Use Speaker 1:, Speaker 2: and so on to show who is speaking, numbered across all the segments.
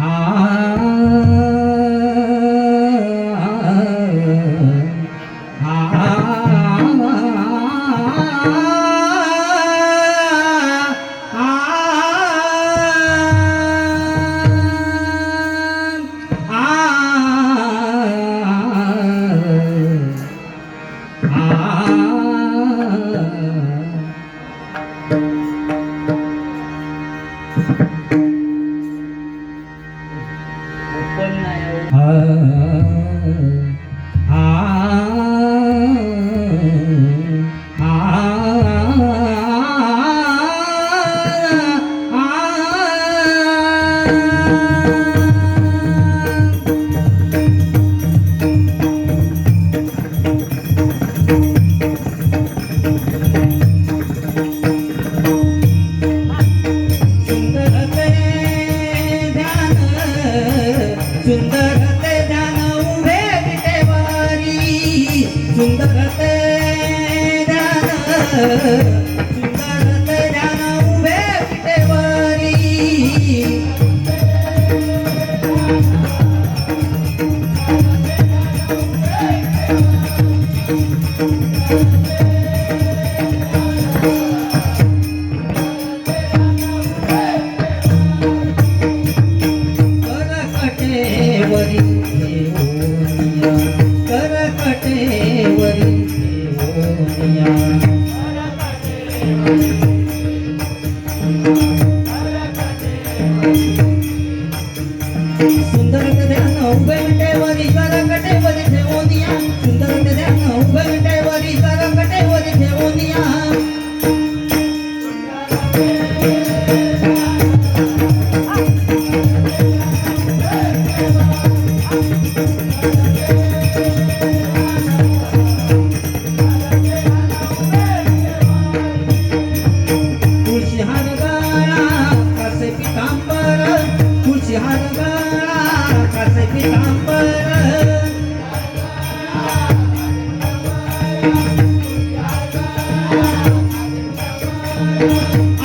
Speaker 1: Ah 아.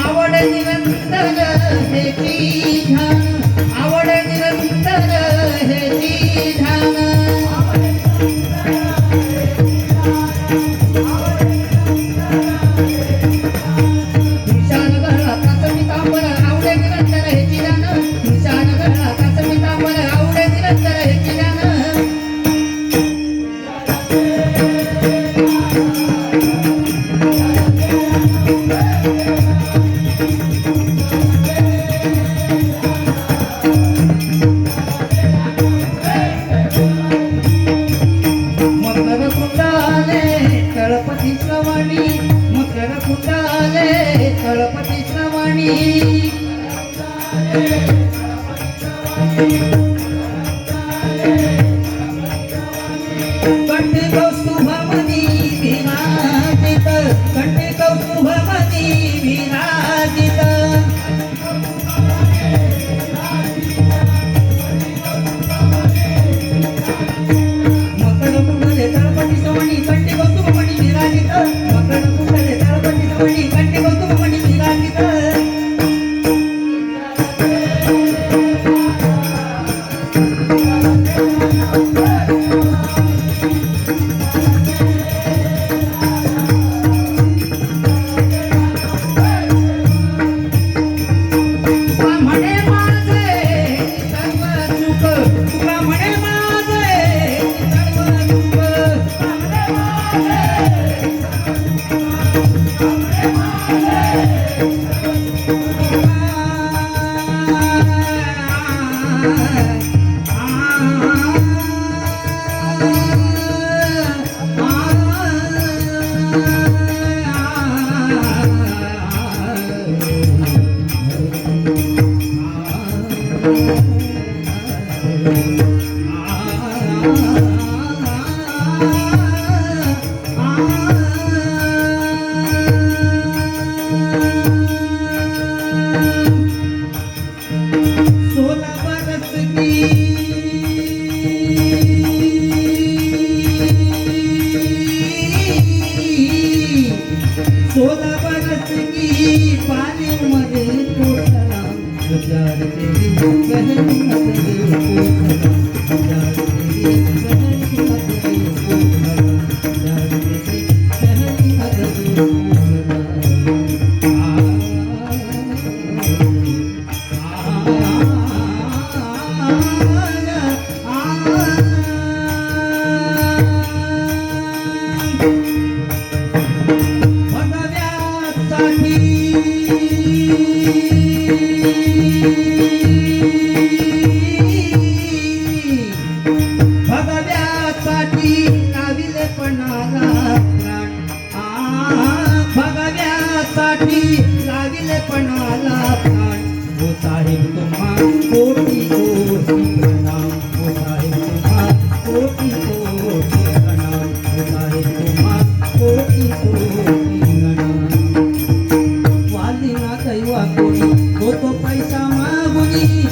Speaker 1: आवड निरंतर हे ध्यान आवड निरंतर हे ध्यान ईशान गहना प्राथमिक आपण thank you Thank you. पाणी मध्ये पोटला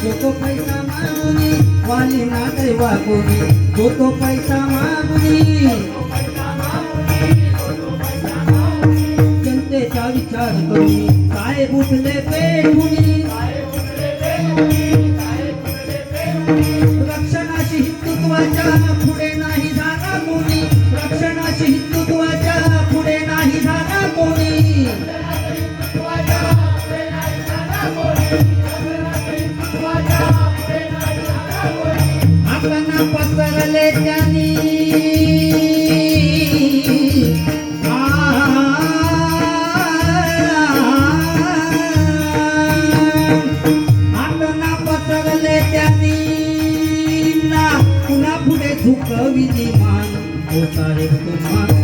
Speaker 1: तो पैसा मागुनी वाली ना दैवा कोणी तो तो पैसा मागुनी. जनतेचा विचार करून काय उठले पेहुनी रक्षणाशी हिंदुत्वाच्या पुढे पसरले त्यांनी आंदोना पसरले त्यांनी ना पुन्हा पुढे झुकविली मान होता रे तुम्हा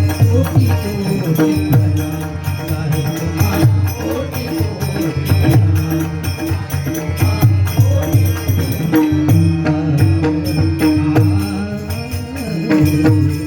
Speaker 1: Thank you.